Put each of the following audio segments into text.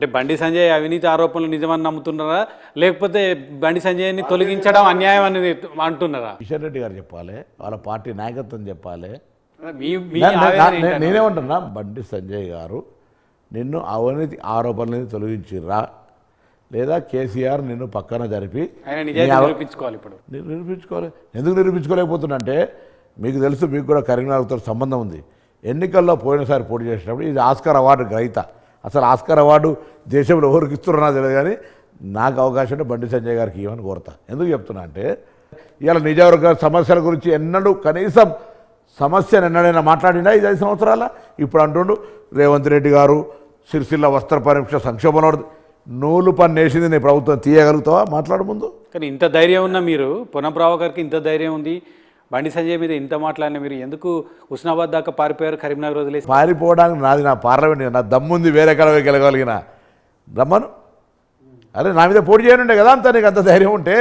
అంటే బండి సంజయ్ అవినీతి ఆరోపణలు నిజమని నమ్ముతున్నారా? లేకపోతే బండి సంజయ్ని తొలగించడం అన్యాయం అని అంటున్నారా? కిషన్ రెడ్డి గారు చెప్పాలి వాళ్ళ పార్టీ నాయకత్వం చెప్పాలి. నేనేమంటున్నా బండి సంజయ్ గారు నిన్ను అవినీతి ఆరోపణలని తొలగించిర్రా? లేదా కేసీఆర్ నిన్ను పక్కన జరిపి నిరూపించుకోవాలి ఇప్పుడు. నిరు- నిరూపించుకోలే ఎందుకు నిరూపించుకోలేకపోతున్నా అంటే మీకు తెలుసు మీకు కూడా కరీంనగర్తో సంబంధం ఉంది. ఎన్నికల్లో పోయినసారి పోటీ చేసినప్పుడు ఇది ఆస్కార్ అవార్డు గ్రహీత. అసలు ఆస్కార్ అవార్డు దేశంలో ఎవరికి ఇస్తున్నారో తెలియదు కానీ నాకు అవకాశం ఉంటే బండి సంజయ్ గారికి ఇవ్వని కోరతా. ఎందుకు చెప్తున్నా అంటే ఇవాళ నిజవర్గ సమస్యల గురించి ఎన్నడూ కనీసం సమస్యను ఎన్నడైనా మాట్లాడినా ఇది ఐదు సంవత్సరాల? ఇప్పుడు అంటుండు రేవంత్ రెడ్డి గారు సిరిసిల్ల వస్త్ర పరీక్ష సంక్షోభంలో నూలు పని వేసింది నీ ప్రభుత్వం తీయగలుగుతావా? మాట్లాడు ముందు. కానీ ఇంత ధైర్యం ఉన్న మీరు పొన్నం గారికి ఇంత ధైర్యం ఉంది. బండి సంజయ్ మీద ఇంత మాట్లాడిన మీరు ఎందుకు ఉస్నాబాద్ దాకా పారిపోయారు? కరీంనగర్ వదిలేసి? పారిపోవడానికి నాది నా పార్లమెంట్ నా దమ్ముంది వేరే కడ గెలగలిగిన. రమ్మను అరే నా మీద పోటీ చేయనుండే కదా అంత నీకు అంత ధైర్యం ఉంటే?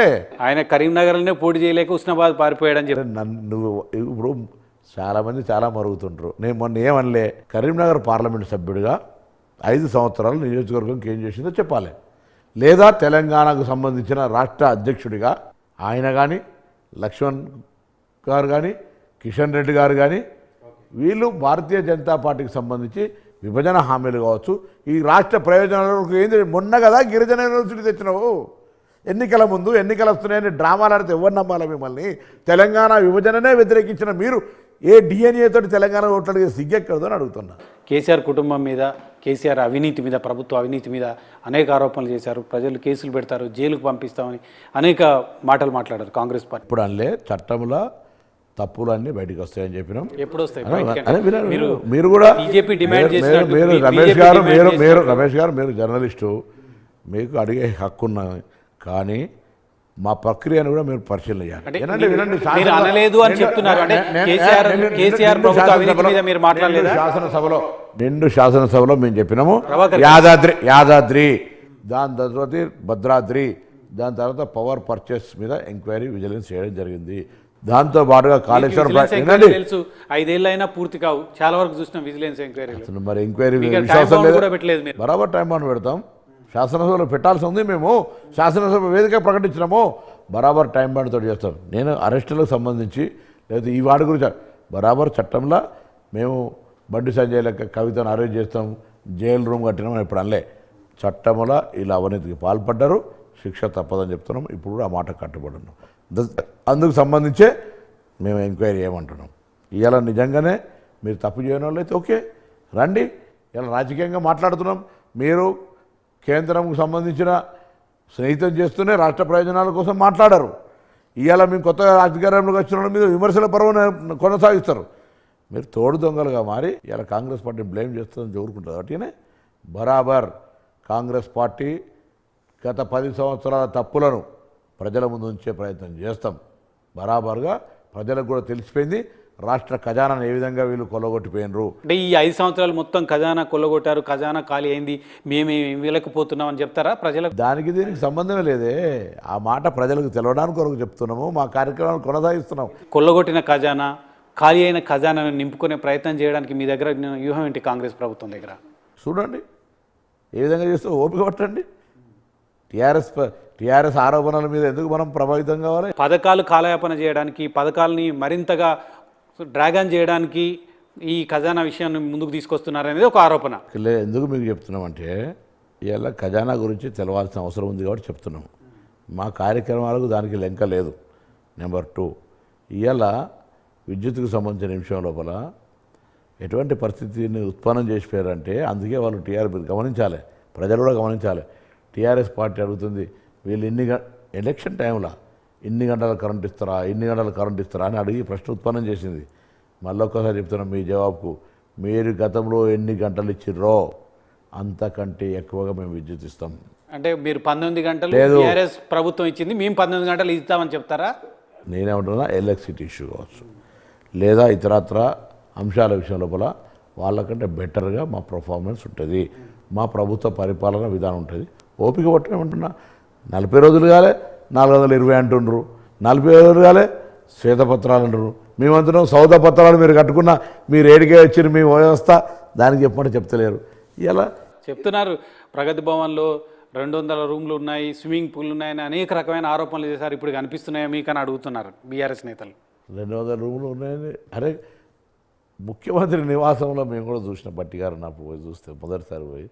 ఆయన కరీంనగర్లోనే పోటీ చేయలేక ఉస్నాబాద్ పారిపోయాడని చెప్పి. నన్ను నువ్వు ఇప్పుడు చాలామంది చాలా మరుగుతుంటారు నేను మొన్న ఏమనలే కరీంనగర్ పార్లమెంట్ సభ్యుడిగా ఐదు సంవత్సరాలు నియోజకవర్గంకి ఏం చేసిందో చెప్పాలి. లేదా తెలంగాణకు సంబంధించిన రాష్ట్ర అధ్యక్షుడిగా ఆయన కానీ లక్ష్మణ్ గారు కానీ కిషన్ రెడ్డి గారు కానీ వీళ్ళు భారతీయ జనతా పార్టీకి సంబంధించి విభజన హామీలు కావచ్చు. ఈ రాష్ట్ర ప్రయోజనాలకు ఏంది? మొన్న కదా గిరిజన యూనివర్సిటీ తెచ్చినావు. ఎన్నికల ముందు ఎన్నికలు వస్తున్నాయని డ్రామాలు ఆడితే ఎవరు నమ్మాలి మిమ్మల్ని? తెలంగాణ విభజననే వ్యతిరేకించిన మీరు ఏ డిఎన్ఏ తోటి తెలంగాణ ఓట్లడిగే సిగ్గెక్కడదో అని అడుగుతున్నా. కేసీఆర్ కుటుంబం మీద కేసీఆర్ అవినీతి మీద ప్రభుత్వ అవినీతి మీద అనేక ఆరోపణలు చేశారు. ప్రజలు కేసులు పెడతారు జైలుకు పంపిస్తామని అనేక మాటలు మాట్లాడారు కాంగ్రెస్ పార్టీ. ఇప్పుడు అనలే చట్టంలో తప్పులన్నీ బయటికి వస్తాయని చెప్పినాం ఎప్పుడు వస్తాయి మీరు కూడా మీరు- రమేష్ గారు మీరు మీరు. రమేష్ గారు మీరు జర్నలిస్టు మీకు అడిగే హక్కు ఉన్నది కానీ మా ప్రక్రియను కూడా మీరు పరిశీలన చేయాలి వినండి, అనలేదు అని చెప్తున్నారు. శాసనసభలో-? నిండు శాసనసభలో మేము చెప్పినాము యాదాద్రి యాదాద్రి దాని తర్వాత భద్రాద్రి దాని తర్వాత పవర్ పర్చేస్ మీద ఎంక్వైరీ విజిలెన్స్ చేయడం జరిగింది. దాంతో పాటుగా కాళేశ్వరం ఎంక్వైరీ తెలుసు. ఐదేళ్ళు అయినా పూర్తి కావు. చాలా వరకు చూసిన విజిలెన్స్ ఎంక్వైరీలు. అసలు మరి ఎంక్వైరీ విశ్వాసం బరాబర్ టైం బాండ్ పెడతాం. శాసనసభలో పెట్టాల్సి ఉంది మేము. శాసనసభ వేదిక ప్రకటించినాము. బరాబర్ టైం బాండ్ తోటి చేస్తాం. నేను అరెస్టులకు సంబంధించి లేదా ఈ వాడి గురించి బరాబర్ చట్టంలో మేము బండి సంజయ్ లెక్క కవితను అరెస్ట్ చేస్తాం. జైలు రూమ్ కట్టినాం ఇప్పుడు అనలే. చట్టంలో ఇలా అవినీతికి పాల్పడ్డారు. శిక్ష తప్పదని చెప్తున్నాం. ఇప్పుడు కూడా ఆ మాట కట్టుబడి ఉన్నాం అందుకు సంబంధించే మేము ఎంక్వైరీ చేయమంటున్నాం ఇవాళ నిజంగానే మీరు తప్పు చేయని వాళ్ళైతే ఓకే. రండి. ఇలా రాజకీయంగా మాట్లాడుతున్నాం. మీరు కేంద్రంకు సంబంధించిన స్నేహితం చేస్తూనే రాష్ట్ర ప్రయోజనాల కోసం మాట్లాడారు. ఇవాళ మేము కొత్తగా అధికారంలోకి వచ్చిన వాళ్ళ మీద విమర్శల పర్వం కొనసాగిస్తారు. మీరు తోడు దొంగలుగా మారి ఇలా కాంగ్రెస్ పార్టీ బ్లేమ్ చేస్తుందని జోరుకుంటుంది కాబట్టి బరాబర్ కాంగ్రెస్ పార్టీ గత పది సంవత్సరాల తప్పులను ప్రజల ముందు ఉంచే ప్రయత్నం చేస్తాం. బరాబర్గా ప్రజలకు కూడా తెలిసిపోయింది రాష్ట్ర ఖజానాను ఏ విధంగా వీళ్ళు కొల్లగొట్టిపోయినరు? అంటే ఈ ఐదు సంవత్సరాలు మొత్తం ఖజానా కొల్లగొట్టారు ఖజానా ఖాళీ అయింది మేము వెళ్ళకపోతున్నాం అని చెప్తారా ప్రజలకు? దానికి దీనికి సంబంధమే లేదే. ఆ మాట ప్రజలకు తెలవడానికి కొరకు చెప్తున్నాము మా కార్యక్రమాలు కొనసాగిస్తున్నాం. కొల్లగొట్టిన ఖజానా ఖాళీ అయిన ఖజానాను నింపుకునే ప్రయత్నం చేయడానికి మీ దగ్గర వ్యూహం ఏంటి కాంగ్రెస్ ప్రభుత్వం దగ్గర? చూడండి ఏ విధంగా చేస్తూ ఓపిక పట్టండి. టీఆర్ఎస్ టీఆర్ఎస్ ఆరోపణల మీద ఎందుకు మనం ప్రభావితం కావాలి? పథకాలు కాలయాపన చేయడానికి పథకాలని మరింతగా డ్రాగన్ చేయడానికి ఈ ఖజానా విషయాన్ని ముందుకు తీసుకొస్తున్నారనేది ఒక ఆరోపణ. ఎందుకు మీకు చెప్తున్నామంటే ఇవాళ ఖజానా గురించి తెలవాల్సిన అవసరం ఉంది కాబట్టి చెప్తున్నాం. మా కార్యక్రమాలకు దానికి లెంక లేదు. నెంబర్ టూ ఇవాళ విద్యుత్కు సంబంధించిన విషయం లోపల ఎటువంటి పరిస్థితిని ఉత్పన్నం చేసిపోయారంటే అందుకే వాళ్ళు టీఆర్ మీరు గమనించాలి. ప్రజలు కూడా గమనించాలి. టీఆర్ఎస్ పార్టీ అడుగుతుంది వీళ్ళు ఇన్ని గ ఎలక్షన్ టైంలో ఇన్ని గంటల కరెంట్ ఇస్తారా ఇన్ని గంటల కరెంట్ ఇస్తారా అని అడిగి ప్రశ్న ఉత్పన్నం చేసింది. మళ్ళీ ఒక్కసారి చెప్తున్నాం మీ జవాబుకు మీరు గతంలో ఎన్ని గంటలు ఇచ్చిర్రో అంతకంటే ఎక్కువగా మేము విద్యుత్ ఇస్తాం. అంటే మీరు పంతొమ్మిది గంటలు లేదు. టీఆర్ఎస్ ప్రభుత్వం ఇచ్చింది మేము పంతొమ్మిది గంటలు ఇస్తామని చెప్తారా? నేనేమంటున్నా ఎలక్ట్రిసిటీ ఇష్యూ కావచ్చు. లేదా ఇతరత్ర అంశాల విషయం లోపల వాళ్ళకంటే బెటర్గా మా పర్ఫార్మెన్స్ ఉంటుంది. మా ప్రభుత్వ పరిపాలన విధానం ఉంటుంది. ఓపిక పట్టమంటున్నా నలభై రోజులు కాలే నాలుగు వందల ఇరవై అంటుండ్రు. నలభై రోజులు కాలే శ్వేతపత్రాలు అంటున్నారు మేమంటున్నాం సౌద పత్రాలు మీరు కట్టుకున్న మీరు ఏడికే వచ్చిన మీ వ్యవస్థ. దానికి చెప్పమంటే చెప్తలేరు. ఇలా చెప్తున్నారు. ప్రగతి భవన్లో రెండు వందల రూమ్లు ఉన్నాయి స్విమ్మింగ్ పూల్ ఉన్నాయని అనేక రకమైన ఆరోపణలు చేశారు. ఇప్పుడు కనిపిస్తున్నాయా మీకని అడుగుతున్నారు బీఆర్ఎస్ నేతలు. రెండు వందల రూములు ఉన్నాయని. అరే ముఖ్యమంత్రి నివాసంలో మేము కూడా చూసిన. బట్టి గారు నా పోయి చూస్తే మొదటిసారి పోయి.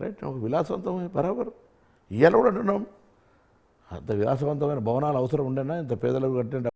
రైట్ ఒక విలాసవంతమైన బరాబర్. ఇవాళ కూడా అంటున్నాం. అంత విలాసవంతమైన భవనాలు అవసరం ఉండేనా? ఇంత పేదలకు కట్టిన